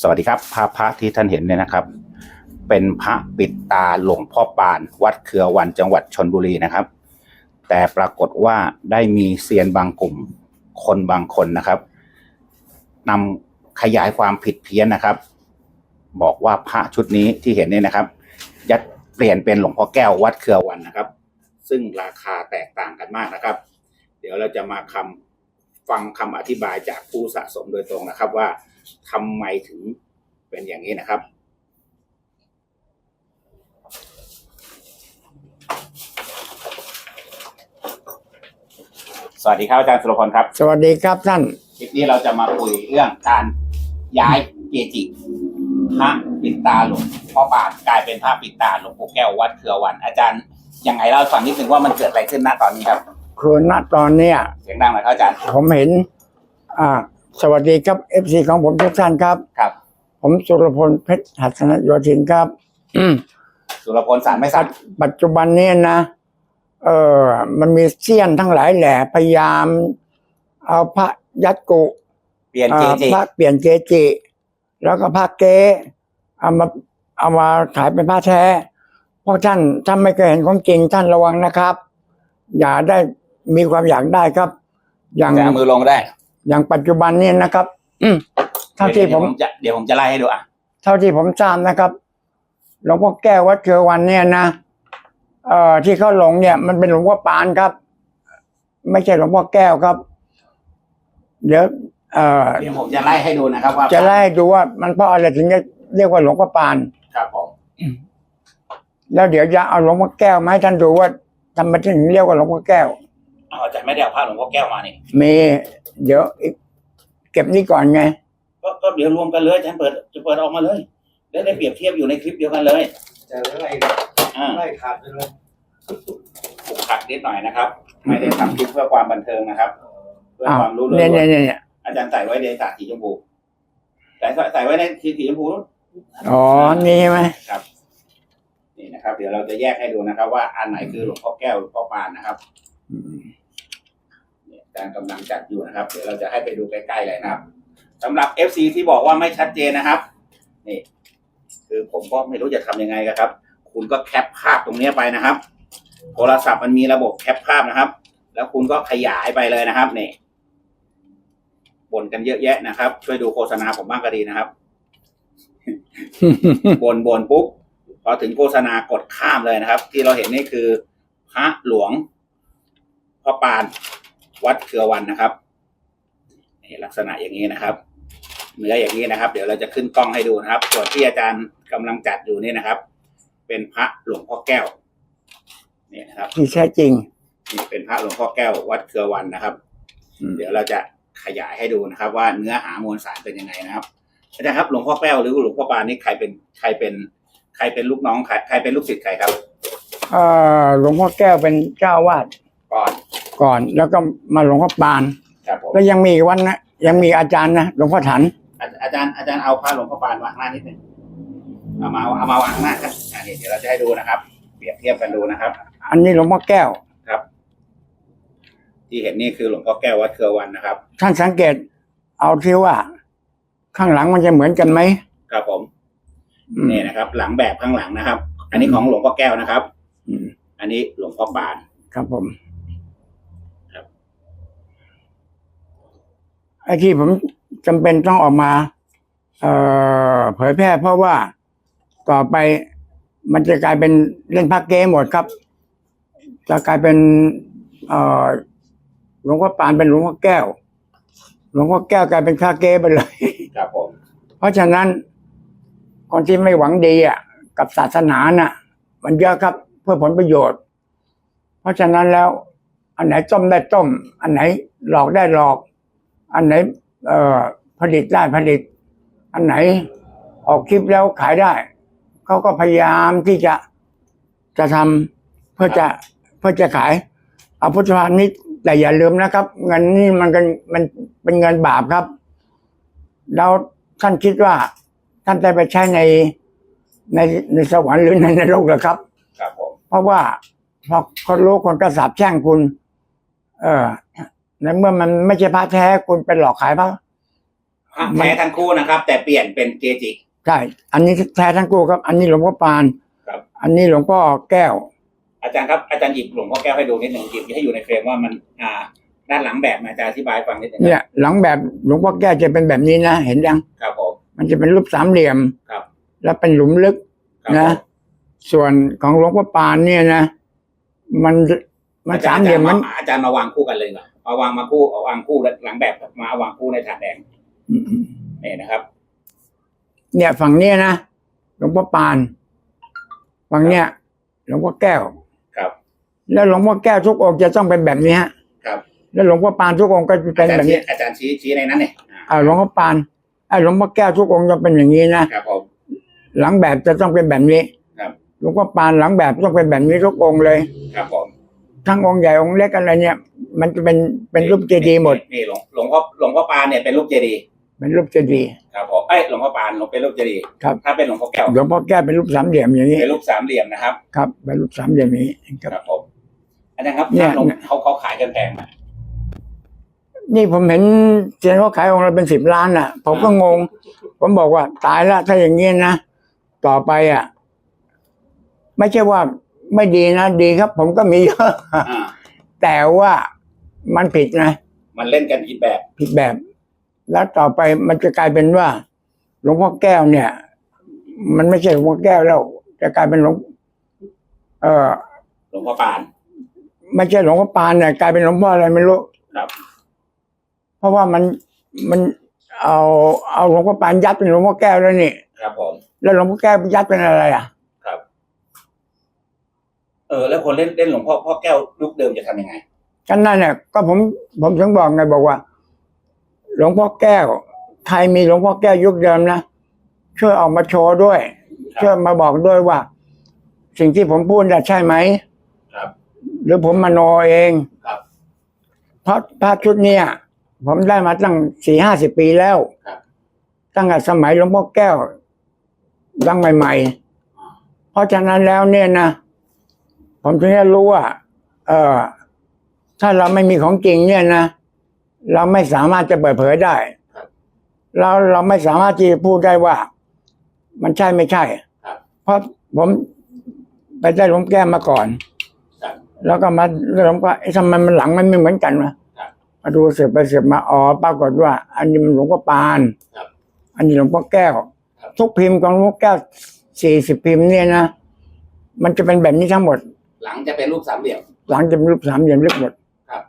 สวัสดีครับพระพระที่ท่านเห็นเนี่ยนะครับ เป็นพระปิดตาหลวงพ่อปาน วัดเครือวันจังหวัดชนบุรีนะครับ แต่ปรากฏว่าได้มีเซียนบางกลุ่มคนบางคนนะครับนำขยายความผิดเพี้ยนนะครับ บอกว่าพระชุดนี้ที่เห็นเนี่ยนะครับยัดเปลี่ยนเป็นหลวงพ่อแก้ววัดเครือวันนะครับ ซึ่งราคาแตกต่างกันมากนะครับ เดี๋ยวเราจะมาคำฟังคำอธิบายจากผู้สะสมโดยตรงนะครับว่า ทำไมถึงเป็นอย่างนี้นะครับ สวัสดีครับอาจารย์สุรพลครับ สวัสดีครับท่านคลิปนี้เราจะมาคุยเรื่องการย้ายเกจิพระปิดตาหลวงพ่อปานกลายเป็นพระปิดตาหลวงปู่แก้ววัดเครือวัน อาจารย์ยังไงเล่าให้ฟังนิดนึงว่ามันเกิดอะไรขึ้นณตอนนี้ครับคือณตอนเนี้ยเสียงดังหน่อยครับอาจารย์ ผมเห็น อ่า สวัสดีครับเอฟซีของผมทุกท่านครับ ครับ ผมสุรพลเพชรหัสนโยธินครับอืมสุรพลสารไม่สัปัตจปัจจุบันนี้นะเออมันมีเสี้ยนทั้งหลายแหล่พยายาม เอาพระยัดกุเปลี่ยนเกอ่าจิพระเปลี่ยนเกจิ แล้วก็พระเก๊เอามาเอามาขายเป็นพระแท้เพราะท่านท่านไม่เคยเห็นของจริงท่านระวังนะครับ อย่าได้มีความอยากได้ครับ อย่างแต่เอามือลงได้ อย่างปัจจุบันนี้นะครับอืมเท่าที่ผมเดี๋ยวจะเดี๋ยวผมจะไล่ให้ดูอะเท่าที่ผมทราบนะครับหลวงพ่อแก้ววัดเคือวันเนี่ยนะเอ่อที่เขาหลงเนี่ย มันเป็นหลวงพ่อปานครับ ไม่ใช่หลวงพ่อแก้วครับ เดี๋ยวเอ่อเดี๋ยวผมจะไล่ให้ดูนะครับว่าจะไล่ให้ดูว่ามันเพราะอะไรถึงจะเรียกว่าหลวงพ่อปานครับผมแล้วเดี๋ยวจะเอาหลวงพ่อแก้วมาให้ท่านดูว่าทำไมถึงเรียกว่าหลวงพ่อแก้วเอาอาจารย์ไม่ได้เอาพระหลวงพ่อแก้วมานี่มีเดี๋ยวอีกเก็บนี่ก่อนไง ก็ก็เดี๋ยวรวมกันเลยอาจารย์เปิดจะเปิดออกมาเลยแล้วได้เปรียบเทียบอยู่ในคลิปเดียวกันเลยจะไล่อ่าไล่ขาดไปเลยผูกขัดนิดหน่อยนะครับ ไม่ได้ทำคลิปเพื่อความบันเทิงนะครับ เพื่ออ้าวความรู้เรื่เนี่ยองเนี่ยเนี่ยเนี่ยอาจารย์ใส่ไว้ในตาสีชมพูใส่ใส่ไว้ในสีสีชมพูนู้นอ๋อนี่ใช่ไหมครับนี่นะครับ เดี๋ยวเราจะแยกให้ดูนะครับ ว่าอันไหนคือหลวงพ่อแก้วหลวงพ่อปานนะครับ อืมเนี่ยอารกำลังจัดอยู่นะครับ เดี๋ยวเราจะให้ไปดูใกล้ๆเลยนะครับสำหรับ FC ที่บอกว่าไม่ชัดเจนนะครับ นี่ คือผมก็ไม่รู้จะทำยังไงกันครับ คุณก็แคปภาพตรงนี้ไปนะครับ โทรศัพท์มันมีระบบแคปภาพนะครับ แล้วคุณก็ขยายไปเลยนะครับนี่บ่นกันเยอะแยะนะครับ ช่วยดูโฆษณาผมบ้างก็ดีนะครับบนบนปุ๊บพอถึงโฆษณากดข้ามเลยนะครับ ที่เราเห็นนี่คือพระหลวงพ่อปาน วัดเครือวันนะครับนี่ลักษณะอย่างนี้นะครับเนื้ออย่างนี้นะครับ เดี๋ยวเราจะขึ้นกล้องให้ดูนะครับ ส่วนที่อาจารย์กำลังจัดอยู่นี่นะครับ เป็นพระหลวงพ่อแก้วนี่นะครับที่แท้จริงนี่เป็นพระหลวงพ่อแก้ว วัดเครือวันนะครับอืมเดี๋ยวเราจะขยายให้ดูนะครับ ว่าเนื้อหามวลสารเป็นยังไงนะครับอาจารย์ครับหลวงพ่อแก้วหรือหลวงพ่อปานนี่ใครเป็นใครเป็น ใครเป็นลูกน้องใครใครเป็นลูกศิษย์ใครครับเอ่อหลวงพ่อแก้วเป็นเจ้าวาดก่อน ก่อน แล้วก็มาหลวงพ่อปาน ครับผมแล้วยังมีอีกวันนะยังมีอาจารย์นะหลวงพ่อถัน อาอาจารย์อาจารย์เอาพระหลวงพ่อปานวางหน้านิดนึงเอามาเอามาวางหน้าครับอันนี้เดี๋ยวเราจะให้ดูนะครับ เปรียบเทียบกันดูนะครับ อันนี้หลวงพ่อแก้ว ครับ ที่เห็นนี่คือหลวงพ่อแก้ววัดเครือวันนะครับ ท่านสังเกต เอาที่ว่า ข้างหลังมันจะเหมือนกันไหมครับผมอืมนี่นะครับ หลังแบบข้างหลังนะครับ อันนี้ของหลวงพ่อแก้วนะครับ อืมอันนี้หลวงพ่อปาน ครับผม ครับ ไอ้ที่ผมจำเป็นต้องออกมา เอ่อเผยแพร่เพราะว่าต่อไปมันจะกลายเป็นเล่นพักเกมหมดครับ จะกลายเป็น เอ่อหลวงพ่อปานเป็นหลวงพ่อแก้ว หลวงพ่อแก้วกลายเป็นคาเกไปเลย ครับผม เพราะฉะนั้น คนที่ไม่หวังดีอะ กับศาสนาน่ะ มันเยอะครับเพื่อผลประโยชน์ เพราะฉะนั้นแล้ว อันไหนต้มได้ต้ม อันไหนหลอกได้หลอก อันไหนเอ่อผลิตได้ผลิต อันไหนออกคลิปแล้วขายได้ เขาก็พยายามที่จะจะทำเพื่อจะเพื่อจะขายเอาพุทธพาณิชย์แต่อย่าลืมนะครับเงินนี่มันกันมันเป็นเงินบาปครับ แล้วท่านคิดว่าท่านได้ไปใช้ในในในสวรรค์หรือในนรกเหรอครับ ครับผมเพราะว่าพอคนรู้คนก็สาบแช่งคุณ เออ ในเมื่อมันไม่ใช่พระแท้คุณเป็นหลอกขายพระพระแท้ทั้งคู่นะครับ แต่เปลี่ยนเป็นเกจิ ใช่อันนี้แท้ทั้งคู่ครับ อันนี้หลวงพ่อปานครับ อันนี้หลวงพ่อแก้ว อาจารย์ครับอาจารย์หยิบหลวงพ่อแก้วให้ดูนิดหนึ่งหยิบให้อยู่ในเฟรมว่ามันอ่า ด้านหลังแบบอาจารย์อธิบายให้ฟังนิดหนึงเนี่ย หลังแบบหลวงพ่อแก้วจะเป็นแบบนี้นะเห็นยังครับผม มันจะเป็นรูปสามเหลี่ยมครับ แล้วเป็นหลุมลึก ครับนะส่วนของหลวงพ่อปานเนี่ยนะ มันมันสามเหลี่ยมมันอาจารย์มาวางคู่กันเลยเหรอ มาวางมาคู่เอาวางคู่หลังแบบมาวางคู่ในถาดแดงนี่นะครับ เนี่ยฝั่งเนี้ยนะหลวงพ่อปานฝั่งเนี้ยหลวงพ่อแก้วครับ แล้วหลวงพ่อแก้วทุกองค์จะต้องเป็นแบบนี้ฮะครับ แล้วหลวงพ่อปานทุกองค์ก็จะเป็นอาจารแบบย์ชี้นี้ อาจารย์ชี้ชี้ในนั้นเนี่ยอ่าอ่าหลวงพ่อปานไอ้หลวงพ่อแก้วทุกองค์จะเป็นอย่างนี้นะครับผมหลังแบบจะต้องเป็นแบบนี้ครับหลวงพ่อปานหลังแบบต้องเป็นแบบนี้ทุกองค์เลย ครับผม ทั้งองค์ใหญ่องค์เล็กอะไรเนี่ย มันจะเป็นเป็นรูปเจดีย์หมด นี่หลวงหลวงพ่อหลวงพ่อปานเนี่ยเป็นรูปเจดีย์เป็นรูปเจดีย์ครับผมเอ้ยหลวงพ่อปานหลวงเป็นรูปเจดีย์ครับ ถ้าเป็นหลวงพ่อแก้วหลวงพ่อแก้วเป็นรูปสามเหลี่ยมอย่างนี้เป็นรูปสามเหลี่ยมนะครับ ครับเป็นรูปสามเหลี่ยมอย่างนี้ครับครับผมอาจารย์ครับเนี่ยหลวงเขาเขาขายกันแพงไหมนี่ผมเห็นเจนว่าขายองค์ละเป็นสิบล้านอะ ผมก็งง ผมบอกว่าตายละถ้าอย่างนี้นะต่อไปอะ ไม่ใช่ว่า ไม่ดีนะ ดีครับ ผมก็มีเยอะอ่าแต่ว่ามันผิดนะ มันเล่นกันอีกแบบ ผิดแบบ แล้วต่อไปมันจะกลายเป็นว่า หลวงพ่อแก้วเนี่ย มันไม่ใช่หลวงพ่อแก้วแล้ว จะกลายเป็นหลวงเออหลวงพ่อปาน ไม่ใช่หลวงพ่อปานเนี่ยกลายเป็นหลวงพ่ออะไรไม่รู้ครับ เพราะว่ามันมันเอาเอาหลวงพ่อปานยัดเป็นหลวงพ่อแก้วแล้วนี่ ครับผม แล้วหลวงพ่อแก้วยัดเป็นอะไรอะครับ เออแล้วคนเล่นเล่นหลวงพ่อพ่อแก้วยุคเดิมจะทำยังไงกันนั่นเนี่ยก็ผมผมถึงบอกไงบอกว่า หลวงพ่อแก้วใครมีหลวงพ่อแก้วยุคเดิมนะช่วยออกมาโชว์ด้วย ครับ ช่วยมาบอกด้วยว่า สิ่งที่ผมพูดน่ะใช่ไหม ครับ หรือผมมโนเอง ครับ เพราะพระชุดเนี้ยผมได้มาตั้งสี่ห้าสิบปีแล้ว ครับ ตั้งแต่สมัยหลวงพ่อแก้วยังใหม่ ๆ เพราะฉะนั้นแล้วเนี่ยนะ ผมถึงจะรู้ว่า เออถ้าเราไม่มีของจริงเนี่ยนะเราไม่สามารถจะเปิดเผยได้ครับเราเราไม่สามารถที่จะพูดได้ว่า มันใช่ไม่ใช่ครับเพราะผมไปได้หลวงแก้วมาก่อนครับแล้วก็มาเรื่องว่าไอ้ทำไมมันหลังมันไม่เหมือนกันวะครับมาดูเสือไปเสือมาอ๋อปรากฏว่า อันนี้มันหลวงพ่อปานครับอันนี้หลวงพ่อแก้วครับทุกพิมพ์ของหลวงพ่อแก้วสี่สิบพิมพ์เนี่ยนะมันจะเป็นแบบนี้ทั้งหมด หลังจะเป็นรูปสามเหลี่ยม หลังจะเป็นรูปสามเหลี่ยมลึกหมดครับ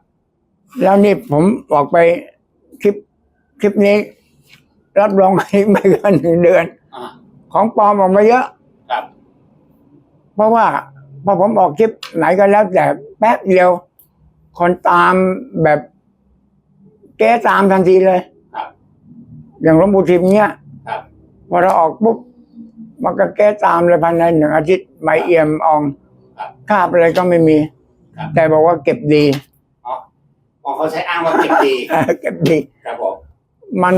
แล้วนี่ผมออกไปคลิปคลิปนี้ รับรองให้ไม่เกินหนึ่งเดือนอ่าของปลอมออกมาเยอะครับ เพราะว่าพอผมออกคลิปไหนก็แล้วแต่แป๊บเดียว คนตามแบบแก้ตามทันทีเลยครับอย่างหลวงปู่ทิมเนี้ยครับพอเราออกปุ๊บมันก็แก้ตามเลยภายในหนึ่งอาทิตย์ไม่เอี่ยมออง ครับคาบอะไรก็ไม่มี ครับ แต่บอกว่าเก็บดีอ๋ออ๋อเขาใช้อ้างว่าเก็บดีเก็บดี ครับผมมัน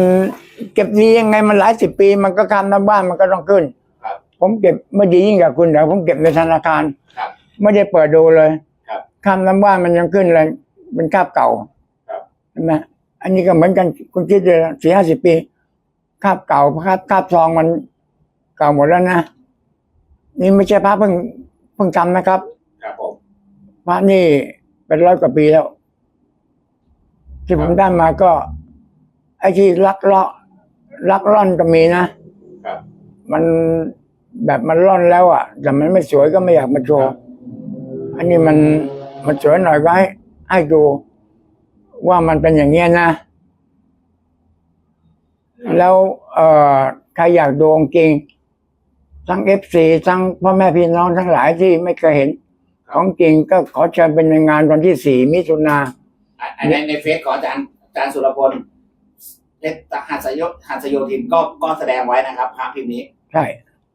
เก็บดียังไงมันหลายสิบปี มันก็ข้ามน้ำบ้านมันก็ต้องขึ้น ครับ ผมเก็บไม่ดียิ่งกว่าคุณเดี๋ยวผมเก็บในธนาคาร ครับไม่ได้เปิดดูเลยครับข้ามน้ำบ้านมันยังขึ้นเลยเป็นคาบเก่าครับ ใช่ไหมอันนี้ก็เหมือนกันคุณคิดเลยสี่ห้าสิบปีคาบเก่าคาบคาบซองมันเก่าหมดแล้วนะนี่ไม่ใช่พระเพิ่ง เพิ่งทำนะครับครับผมพระนี่เป็นร้อยกว่าปีแล้ว ที่ผมได้มาก็ ไอ้ที่ลักเลาะลักล่อนก็มีนะครับ มันแบบมันล่อนแล้วอะ แต่มันไม่สวยก็ไม่อยากมาโชว์อันนี้มันมันสวยหน่อยก็ให้ให้ดู ว่ามันเป็นอย่างเงี้ยนะ แล้ว เอ่อใครอยากดูองค์จริง ทั้งเอฟซีทั้งพ่อแม่พี่น้องทั้งหลายที่ไม่เคยเห็น ของจริงก็ขอเชิญเป็นในงานวันที่สี่มิถุนาอะในในเฟซของอาจารย์อาจารย์สุรพลเพชรหัสยศหัสโยธินก็ก็แสดงไว้นะครับภาพพิมพ์นี้ ใช่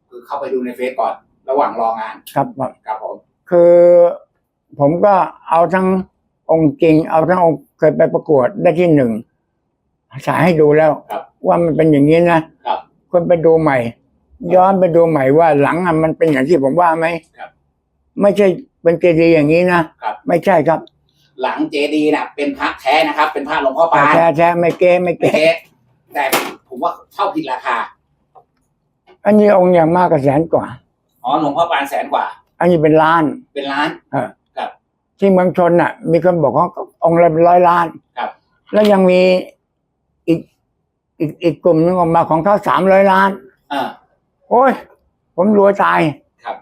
คือเข้าไปดูในเฟซก่อน ระหว่างรองาน ครับครับผม คือผมก็เอาทั้งองค์จริง เอาทั้งองค์เคยไปประกวดได้ที่หนึ่งฉายให้ดูแล้วครับว่ามันเป็นอย่างนี้นะครับคนไปดูใหม่ ย้อนไปดูใหม่ว่าหลังอะมันเป็นอย่างที่ผมว่าไหมครับ ไม่ใช่เป็นเจดีย์อย่างนี้นะครับ ไม่ใช่ครับหลังเจดีน่ะ เป็นพระแท้นะครับ เป็นพระหลวงพ่อปานแท้แท้ไม่เก้ไม่ไม่เก้เก๊แต่ผมว่าเช่าผิดราคาอันนี้องค์อย่างมากก็แสนกว่า อ๋อหลวงพ่อปานแสนกว่า อันนี้เป็นล้าน เป็นล้าน เออครับที่เมืองชนน่ะ มีคนบอกว่าองค์ละเป็นร้อยล้านครับ แล้วยังมีอีกอีกอีกกลุ่มหนึงออกมาของเขาสามร้อยล้านอ่า โอ้ย ผมรวยตายครับ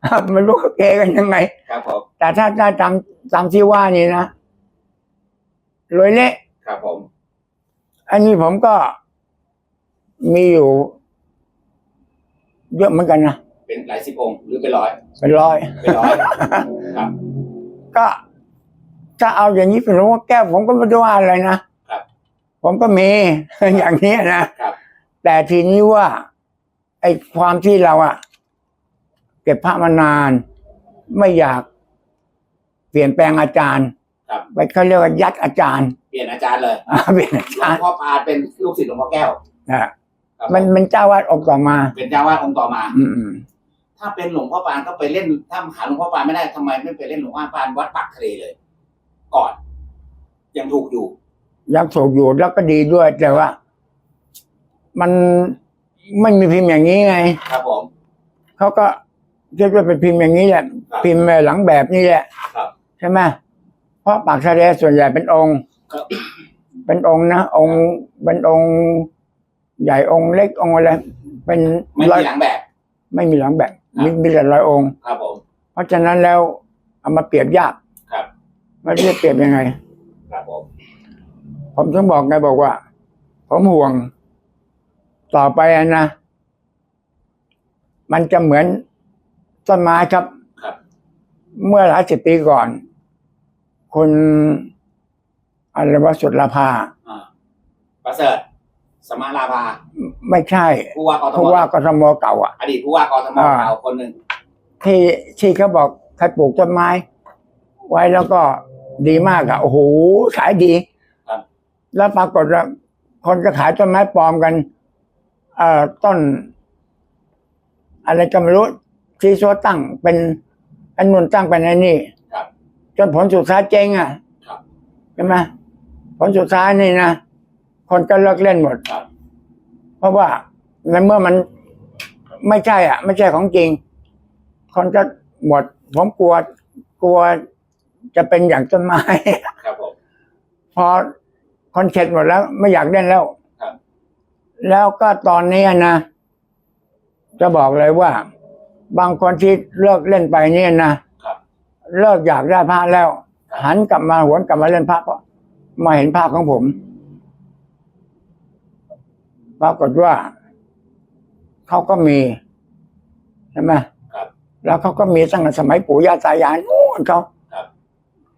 ไมันรู้เขาเกกันยังไง ครับผม แต่ถ้าถ้าตามตามที่ว่านี่นะรวยเละครับผม อันนี้ผมก็มีอยู่ เยอะเหมือนกันนะเป็นหลายสิบองค์หรือเป็นร้อย เป็นร้อย เป็นร้อย ครับ ก็ถ้าเอาอย่างนี้เป็นหลวงพ่อแก้วผมก็ไม่ได้ว่าอะไรนะครับ ผมก็มี อย่างนี้นะครับ แต่ทีนี้ว่า ไอ้ความที่เราอะเก็บพระมานาน ไม่อยาก เปลี่ยนแปลงอาจารย์ครับ ไปเขาเรียกว่ายัดอาจารย์ เปลี่ยนอาจารย์เลยอ่าเปลี่ยนอาหลวจางรย์พ่อปานเป็นลูกศิษย์หลวงพ่อแก้วนะครับผมันมันเจ้าวาดองค์ต่อมา เป็นเจ้าวาดองค์ต่อมาอืมอืมถ้าเป็นหลวงพ่อปานก็ไปเล่นถ้าหาหลวงพ่อปานไม่ได้ทำไมไม่ไปเล่นหลวงพ่อปานวัดปากทะเลเลย ก่อน ยังถูกอยู่ยังถูกอยู่แล้วก็ดีด้วย แต่ว่า มันไม่มีพิมพ์อย่างนี้ไงครับผม เขาก็คิดว่าเป็นพิมพ์อย่างนี้แหละครับ พิมพ์หลังแบบนี้แหละครับ ใช่ไหมเพราะปากทะเลส่วนใหญ่เป็นองค์ ครับ เป็นองค์นะองค์เป็นองค์ ใหญ่องค์เล็กองค์อะไรเป็นไม่ร้อยมีหลังแบบ ไม่มีหลังแบบครับมีมีแต่ร้อยองค์ ครับผม เพราะฉะนั้นแล้วเอามาเปรียบยากครับ ไม่รู้จะเปรียบยังไง ครับผม ผมถึงบอกไงบอกว่า ผมห่วง ต่อไปอะนะ มันจะเหมือนต้นไม้ครับครับ เมื่อหลายสิบปีก่อน คุณอะไรวะสุดลาภาอ่าประเสริฐสมาลาภาไม่ใช่ผู้ว่ากทผู้มว่ากทมเก่าอะอดีตผู้ว่ากทมอ่าเก่าคนหนึ่งที่ที่เขาบอกใครปลูกต้นไม้ ไว้แล้วก็ดีมากอะโอ้โหขายดีครับแล้วปรากฏว่าคนก็ขายต้นไม้ปลอมกัน เอ่อต้น อะไรก็ไม่รู้ที่ซัวตั้งเป็นอันนุนตั้งเป็นไอ้นี่ครับจนผลสุดท้ายเจ๊งอะครับ ใช่ไหมผลสุดท้ายนี่นะคนก็เลิกเล่นหมดครับ เพราะว่าในเมื่อมันไม่ใช่อะ ไม่ใช่ของจริง คนก็หมดผมกลัวกลัวจะเป็นอย่างต้นไม้ ครับผม พอคนเข็ดหมดแล้ว ไม่อยากเล่นแล้วครับ แล้วก็ตอนนี้นะ จะบอกเลยว่า บางคนที่เลิกเล่นไปเนี่ยนะครับเลิกอยากได้พระแล้ว หันกลับมาหวนกลับมาเล่นพระเพราะมาเห็นภาพของผมปรากฏว่าเขาก็มีใช่ไหมครับแล้วเขาก็มีตั้งแต่สมัยปู่ย่าตายายนู่นเขาครับ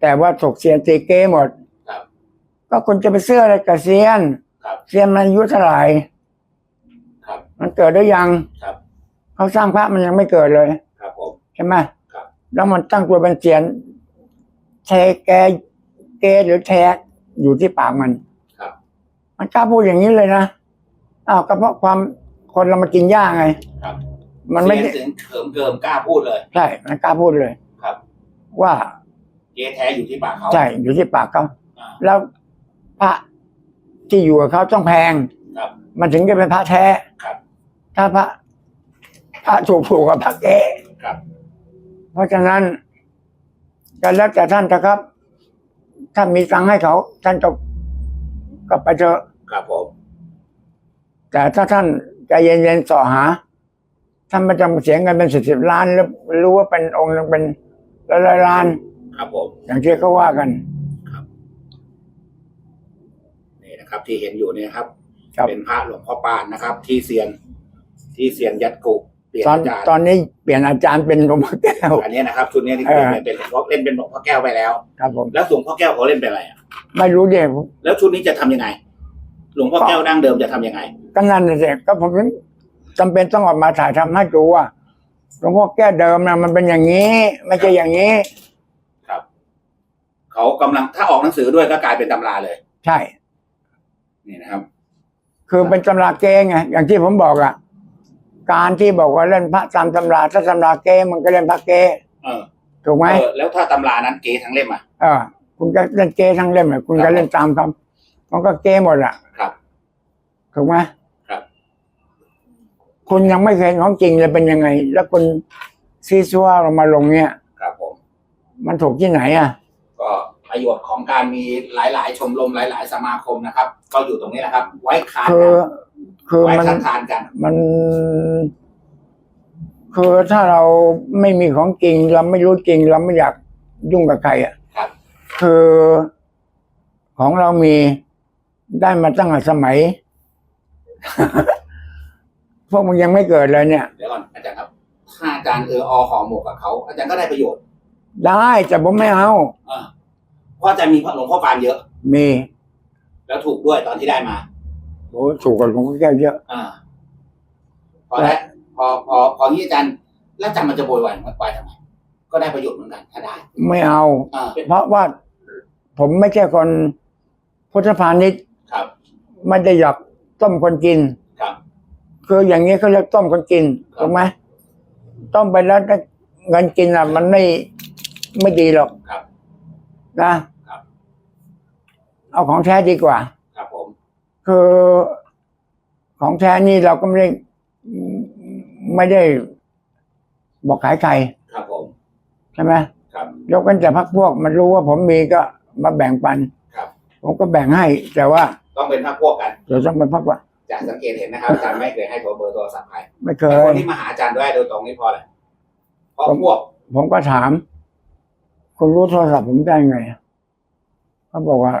แต่ว่าถกเสียนตีเก้หมดครับก็คุณจะไปเสื้ออะไรกับเซียนครับเซียนมันอายุเท่าไหร่ครับ มันเกิดได้ยังครับเขาสร้างพระมันยังไม่เกิดเลย ครับผมใช่ไหมครับแล้วมันตั้งตัวเป็นเซียนแทแกเกหรือแทกอยู่ที่ปากมัน ครับ มันกล้าพูดอย่างนี้เลยนะอ้าวก็เพราะความคนเรามากินหญ้าไง ครับ มันไม่ได้เสียงถึงเขิมเกิมกล้าพูดเลย ใช่มันกล้าพูดเลย ครับ ว่าเจ๊แท้อยู่ที่ปากเขาใช่อยู่ที่ปากเขาอ่าแล้วพระที่อยู่กับเขาต้องแพง ครับ มันถึงจะเป็นพระแท้ครับ ถ้าพระพระถูกผูกกับพระเก๊ครับ เพราะฉะนั้นก็แล้วแต่ท่านนะครับ ถ้ามีตังค์ให้เขา ท่านก็ก็ไปเถอะครับผมแต่ถ้าท่านใจเย็นๆต่อหา ท่านไม่จำเสียเงินเป็นสิบสิบล้านแล้วรู้ว่าเป็นองค์หนึ่งเป็นร้อยๆล้าน ครับผม อย่างที่เขาว่ากัน นี่นะครับที่เห็นอยู่เนี่ยครับ ครับ เป็นพระหลวงพ่อปานนะครับ ที่เซียน ที่เซียนยัดกุเปลี่ยนตอนอาจารย์ตอนนี้เปลี่ยนอาจารย์เป็นหลวงพ่อแก้ว อันนี้นะครับชุดนี้ที่เออเปลี่ยนเป็นหลวงพ่อเล่นเป็นหลวงพ่อแก้วไปแล้ว ครับผม แล้วหลวงพ่อแก้วเขาเล่นเป็นอะไรอะไม่รู้เด็กแล้วชุดนี้จะทำยังไง หลวงพ่อแก้วดั้งเดิมจะทำยังไงก็นั่นน่ะสิก็ผมถึงจำเป็นต้องออกมาถ่ายทำให้ดูว่าหลวงพ่อแก้วเดิมนะมันเป็นอย่างนี้ ไม่ใช่อย่างนี้ ครับเขากำลังถ้าออกหนังสือด้วยก็กลายเป็นตำราเลย ใช่ นี่นะครับ คือเป็นตำราเก้ไงอย่างที่ผมบอกอะ การที่บอกว่าเล่นพระตามตำราถ้าตำราเก้มันก็เล่นพระเก้เออถูกไหมเออแล้วถ้าตำรานั้นเก๋ทั้งเล่มอะเออคุณก็เล่นเก้ทั้งเล่มอะคุณก็เล่นตามเขามันก็เก้หมดอะครับ ถูกไหมครับ คุณยังไม่เคยเห็นของจริงเลยเป็นยังไง แล้วคุณซีซัวเรามาลงเนี่ยครับผม มันถูกที่ไหนอะ ก็ประโยชน์ของการมีหลาย ๆ ชมรมหลาย ๆ สมาคมนะครับ ก็อยู่ตรงนี้แหละครับ ไว้คานคืกัอน คือไว้มันคัดทานกัน มัน คือถ้าเราไม่มีของจริง เราไม่รู้จริง เราไม่อยากยุ่งกับใครอะครับ คือของเรามีได้มาตั้งแต่สมัย พวกมันยังไม่เกิดเลยเนี่ย เดี๋ยวก่อนอาจารย์ครับ ถ้าอาจารย์เอออห่อหมกกับเขาอาจารย์ก็ได้ประโยชน์ได้แต่ผมไม่เอาเออเพราะอาจารย์มีหลวงพ่อปานเยอะ มี แล้วถูกด้วยตอนที่ได้มา โอ้ถูกกับหลวงพ่อแก้วเยอะอ่าพอแล้วพอพอพอที่อาจารย์แล้วอาจารย์มันจะโวยวายมันไปทำไมก็ได้ประโยชน์เหมือนกันถ้าได้ไม่เอา อ่าเพราะว่าผมไม่ใช่คนพุทธพาณิชย์ครับ ไม่ได้อยากต้มคนกินครับ คืออย่างนี้เขาเรียกต้มคนกินครับ ถูกไหมต้มไปแล้วถ้าเงินกินอะ มันไม่ไม่ดีหรอกครับ นะครับ เอาของแท้ดีกว่า ครับผมคือของแท้นี่เราก็ไม่ได้ไม่ได้บอกขายใครครับผม ใช่ไหมครับยกเว้นแต่พักพวกมันรู้ว่าผมมีก็มาแบ่งปัน ครับ ผมก็แบ่งให้ แต่ว่าต้องเป็นพรรคพวกกันเราต้องเป็นพักว่าจากสังเกตเห็นนะครับอาจารย์ไม่เคยให้โทรเบอร์โทรศัพท์ใครไม่เคแต่ยคนที่มาหาอาจารย์ด้วยโดยตรงนี่เพราะอะไรเพราะผมพวก ผมก็ถามคุณรู้โทรศัพท์ผมได้ไงเขาบอกว่า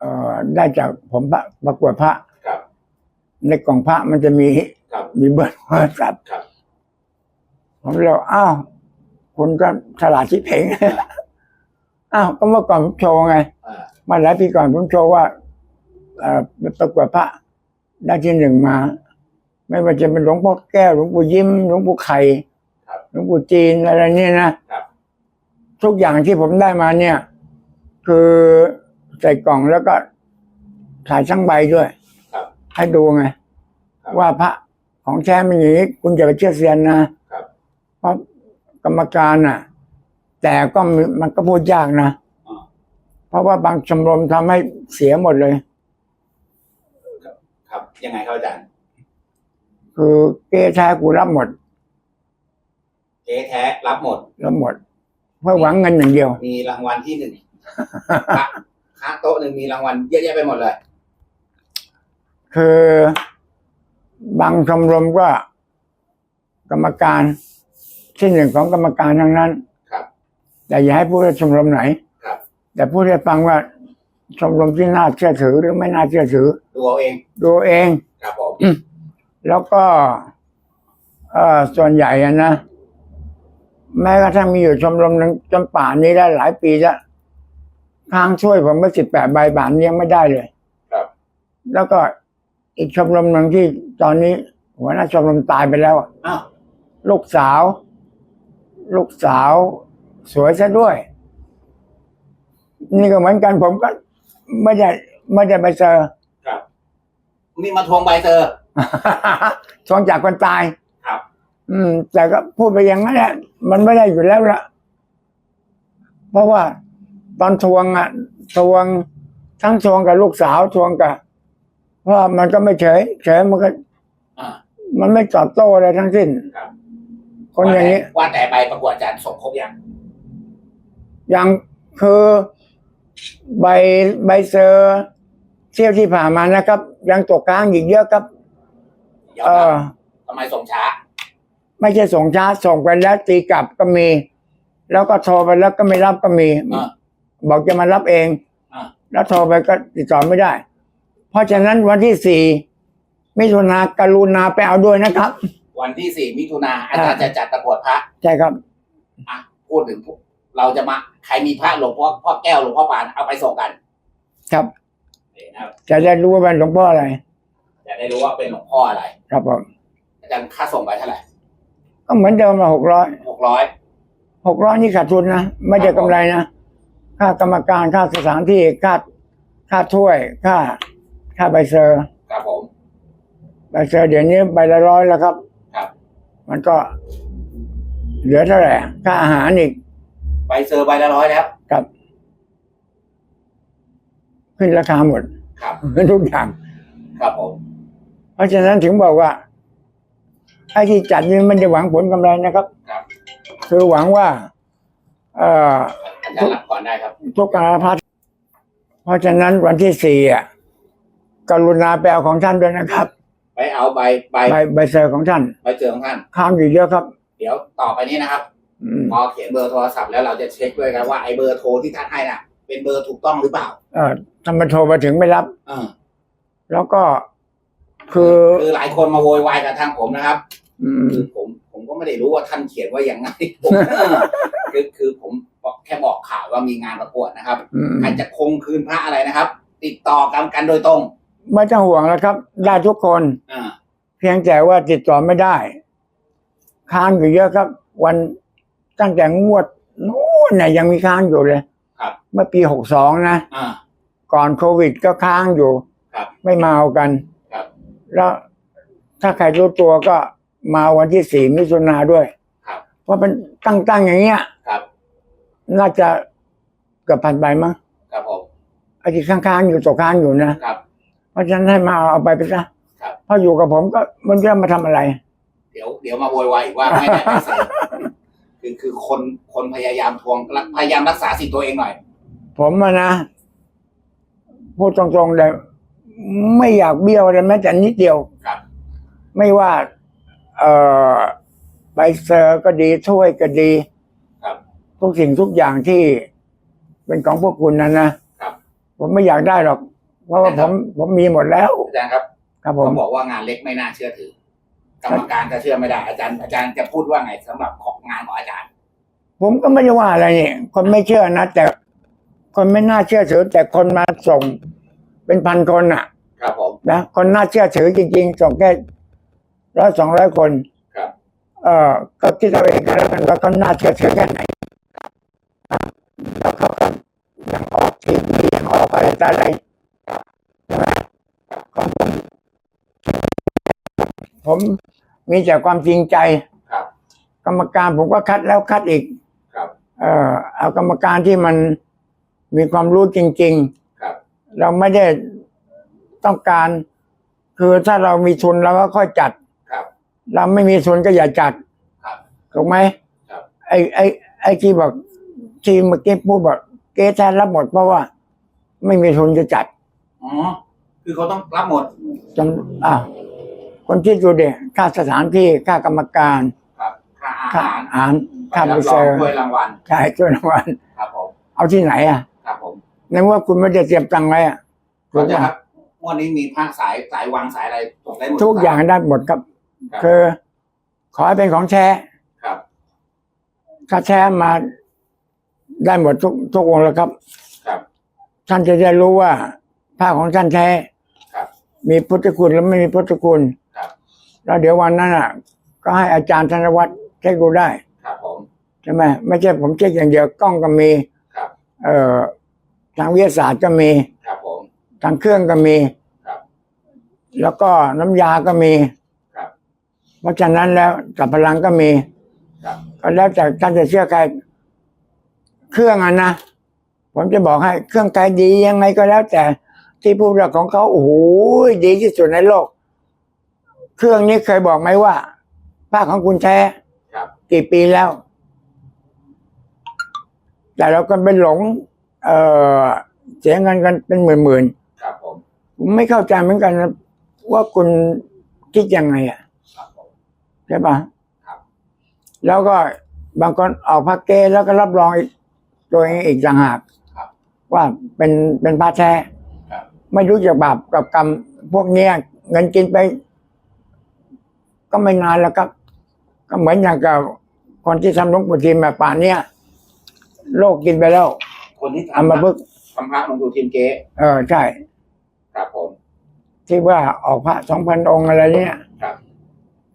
เอ่อได้จากผมพระประกวดพระ ครับ ในกล่องพระมันจะมีครับ มีเบอร์โทรศัพท์ครับ ผมเลยบอกอ้าวคุณก็ฉลาดชิบเพงอ้าวก็เมื่อก่อนผมโชว์ไง อ่า มาหลายปีก่อนผมโชว์ว่าเอ่อประกวดพระได้ที่หนึ่งมา ไม่ว่าจะเป็นหลวงพ่อแก้วหลวงปู่ยิ้มหลวงปู่ไข่ครับหลวงปู่จีนอะไรเนี่ยนะครับ ทุกอย่างที่ผมได้มาเนี่ย คือ ใส่กล่องแล้วก็ถ่ายช่างใบด้วยครับให้ดูไงครับว่าพระของแท้มันอย่างนี้คุณอย่าไปเชื่อเสียนนะครับ เพราะกรรมการน่ะ แต่ก็มีมันก็พูดยากนะอ่า เพราะว่าบางชมรมทำให้เสียหมดเลย ครับยังไงครับอาจารย์คือเกแท้กูรับหมดเจ๊แท้รับหมด รับหมด เพื่อหวังเงินอย่างเดียว มีรางวัลที่หนึ่ง พระ พระโต๊ะหนึ่งมีรางวัลเยอะแยะไปหมดเลย คือบางชมรมก็ กรรมการที่หนึ่งของกรรมการทั้งนั้น ครับ แต่อย่าให้พูดว่าชมรมไหน ครับ แต่พูดให้ฟังว่าชมรมที่น่าเชื่อถือหรือไม่น่าเชื่อถือ ดูเอาเอง ดูเอง ครับผม แล้วก็เอ่อส่วนใหญ่อะนะ แม้กระทั่งมีอยู่ชมรมหนึงจนป่านนี้ได้หลายปีแล้ว ทางช่วยผมก็สิบแปดใบบานยังไม่ได้เลย ครับ แล้วก็อีกชมรมหนึ่งที่ตอนนี้หัวหน้าชมรมตายไปแล้วอะอ้าว ลูกสาว ลูกสาว สวยซะด้วย นี่ก็เหมือนกันผมก็ไม่ได้ไม่ได้ไปเจอ ครับ นี่มาทวงใบเซอร์ ทวงจากคนตายครับ อืม แต่ก็พูดไปอย่างนั้นแหละมันไม่ได้อยู่แล้วละเพราะว่า ตอนทวงอะทวงทั้งทวงกับลูกสาวทวงกับเพราะว่ามันก็ไม่เฉยเฉยมันก็อ่ามันไม่ตอบโต้อะไรทั้งสิ้น ครับคนอย่างนี้ ว่าแต่ใบประกวดอาจารย์ส่งครบยังยังคือใบใบเซอร์เที่ยวที่ผ่านมานะครับ ยังตกค้างอีกเยอะครับ ยอมเอรับอ ทำไมส่งช้า ไม่ใช่ส่งช้าส่งไปแล้วตีกลับก็มี แล้วก็โทรไปแล้วก็ไม่รับก็มี อ่า บอกจะมารับเองอ่าแล้วโทรไปก็ติดต่อไม่ได้ เพราะฉะนั้นวันที่สี่มิถุนากรุณาไปเอาด้วยนะครับ วันที่สี่มิถุนาอาจารย์จะจัดประกวดพระใช่ครับอะพูดถึงพวกเราจะมาใครมีพระหลวงพ่อพ่อแก้วหลวงพ่อปานเอาไปส่งกันครับนี่นะครับจะได้รู้ว่าเป็นหลวงพ่ออะไรจะได้รู้ว่าเป็นหลวงพ่ออะไร ครับผมอาจารย์ค่าส่งไปเท่าไหร่ก็เหมือนเดิมมาหกร้อยหกร้อยหกร้อยนี่ขาดทุนนะไม่ได้กำไรนะ ค่ากรรมการค่าสถานที่ค่าค่าถ้วยค่า ค่าใบเซอร์ครับผมใบเซอร์เดี๋ยวนี้ใบละร้อยแล้วครับ ครับ มันก็ เหลือเท่าไหร่ค่าอาหารอีกใบเซอร์ใบละร้อยแล้วครับ ขึ้นราคาหมดครับทุกอย่างครับผมเพราะฉะนั้นถึงบอกว่าไอ้ที่จัดนี่มันจะหวังผลกำไรนะครับ ครับ คือหวังว่า เอ่ออาจารย์รับก่อนได้ครับ ทุกการพัฒเพราะฉะนั้นวันที่สี่อะกรุณาไปเอาของท่านด้วยนะครับไปเอาใบใบใบใบเซอร์ของท่านใบเจอของท่าน ค้างอยู่เยอะครับ เดี๋ยวต่อไปนี้นะครับ อืมพอเขียนเบอร์โทรศัพท์แล้วเราจะเช็คด้วยกันว่าไอ้เบอร์โทรที่ท่านให้น่ะ เป็นเบอร์ถูกต้องหรือเปล่าเอ่อทำไมโทรมาถึงไม่รับ เออแล้วก็คือคือหลายคนมาโวยวายกับทางผมนะครับ อืมคือผมผม ก็ไม่ได้รู้ว่าท่านเขียนว่าอย่างไงผมเออคือคือผมแค่บอกข่าวว่ามีงานประกวดนะครับอืมใครจะคงคืนพระอะไรนะครับ ติดต่อกันกันโดยตรง ไม่ต้องห่วงแล้วครับ ได้ทุกคนอ่าเพียงแต่ว่าติดต่อไม่ได้ค้างอยู่เยอะครับ วันตั้งแต่งวดนู้นเนี่ยยังมีค้างอยู่เลย ครับ เมื่อปีหกสองนะอ่าก่อนโควิดก็ค้างอยู่ ครับ ไม่มาเอากัน ครับ แล้วถ้าใครรู้ตัวก็ มาวันที่สี่มิถุนาด้วยครับ เพราะเป็นตั้งตั้งๆอย่างเงี้ย ครับ น่าจะเกือบพันใบมั้งครับผมไอ้ที่ค้างๆอยู่ตกค้างอยู่นะครับ เพราะฉะนั้นให้มาเอาเอาไปไปซะครับเพราะอยู่กับผมก็มันจะมาทำอะไรเดี๋ยวเดี๋ยวมาโวยวายอีกว่าไม่ได้ไปเสนคือคือคนคนพยายามทวงพยายามรักษาสิทธิ์ตัวเองหน่อย ผมอะนะพูดตรงๆเลยไม่อยากเบี้ยวเลยแม้แต่นิดเดียว ครับ ไม่ว่า เอ่อใบเซอร์ก็ดีถ้วยก็ดี ครับ ทุกสิ่งทุกอย่างที่เป็นของพวกคุณนั้นนะครับ ผมไม่อยากได้หรอก เพราะว่าผมผมมีหมดแล้ว อาจารย์ครับครับผม เขาบอกว่างานเล็กไม่น่าเชื่อถือกรรมการจะเชื่อไม่ได้อาจารย์อาจารย์จะพูดว่าไงสำหรับของงานของอาจารย์ ผมก็ไม่ได้ว่าอะไรนี่คนไม่เชื่อนะแต่คนไม่น่าเชื่อถือแต่คนมาส่ง เป็นพันคนอะ ครับผม นะคนน่าเชื่อถือจริงๆส่งแค่ ร้อยสองร้อยคนครับเอ่อก็คิดเอาเองก็แล้วกันว่าเขาน่าเชื่อถือแค่ไหนแล้วเขาก็ยังออกทีวียังออกอะไรต่ออะไรใช่ไหมของผมผมมีแต่ความจริงใจครับกรรมการผมก็คัดแล้วคัดอีกครับเอ่อเอากรรมการที่มันมีความรู้จริงครับๆเราไม่ได้ต้องการ คือถ้าเรามีทุนเราก็ค่อยจัดครับ เราไม่มีทุนก็อย่าจัดครับถูกไหมครับไอ้ไอ้ไอ้ที่บอกที่เมื่อกี้พูดบอกเกแทนรับหมดเพราะว่า ไม่มีทุนจะจัดอ๋อคือเขาต้องรับหมดจำอ่าคนที่ดูเด็ค่าสถานที่ค่ากรรมการครับค่าอาค่าหารอาหารค่าใบไปรับรเซอองร์ถ้วยรางวัลค่าช่วยรางวัลครับผมเอาที่ไหนอะครับผมในเมื่อคุณไม่ได้เตรียมตังค์ไว้อะถูก็กจะไหมครับงวันนี้มีผ้าสายสายวางสายอะไรตกได้หมดทุกอย่างได้หมดครับ ครับคือ ขอให้เป็นของแท้ครับ ถ้าแท้มาได้หมดทุกทุกองค์แล้วครับ ครับ ท่านจะได้รู้ว่าผ้าของท่านแท้ครับ มีพุทธคุณและไม่มีพุทธคุณครับ แล้วเดี๋ยววันนั้นอะ ก็ให้อาจารย์ธนวัฒน์เช็คดูได้ครับผมใช่ไหมไม่ใช่ผมเช็คอย่างเดียวกล้องก็มีครับ เอ่อทางวิทยาศาสตร์ก็มีครับผม ทางเครื่องก็มี ครับ แล้วก็น้ำยาก็มีครับ เพราะฉะนั้นแล้วกับพลังก็มีครับก็แล้วแต่ท่านจะเชื่อใครเครื่องอะนะผมจะบอกให้เครื่องใครดียังไงก็แล้วแต่ที่พูดว่าของเขาโอ้โหดีที่สุดในโลก เครื่องนี้เคยบอกไหมว่าผ้าของคุณแท้ครับกี่ปีแล้ว แต่เราก็ไปหลง เออเสียเงินกันเป็นหมื่นครับผมๆผมไม่เข้าใจเหมือนกันนะว่าคุณคิดยังไงอะครับผม ใช่ปะครับแล้วก็บางคนออกพักเกแล้วก็รับรองอีกตัวเองอีกต่างหากครับว่าเป็นเป็นพระแท้ครับไม่รู้จักบาปกับกรรมพวกเนี้ยเงินกินไป ก็ไม่นานแล้วครับ ก็เหมือนอย่างกับคนที่ทำหลวงปู่ทิมแบบป่านเนี้ยโลกกินไปแล้ว คนที่เอาทำมาพึกษ์ทำพระหลวงปู่ทิมเก๊เออใช่ ครับผม ที่ว่าออกพระสองพันองค์อะไรเนี่ยครับ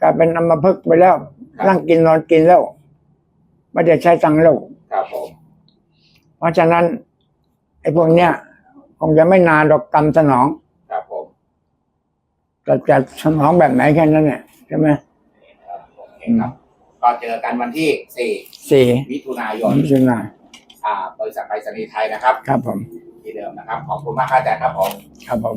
กลายเป็นอัมพฤกษ์ไปแล้ว ครับนั่งกินนอนกินแล้ว ไม่ได้ใช้ตังค์แล้ว ครับผมเพราะฉะนั้น ไอ้พวกเนี้ยคงจะไม่นานดอกกรรมสนอง ครับผมแต่จะสนองแบบไหนแค่นั้นเนี่ยใช่ไหมครับโอเคครับ ก็เจอกันวันที่ สี่สี่มิถุนายนมิถุนาอ่าบริษัทไปรษณีย์ไทยนะครับ ครับผม ที่เดิมนะครับ ขอบคุณมากครับอาจารย์ครับผม ครับผม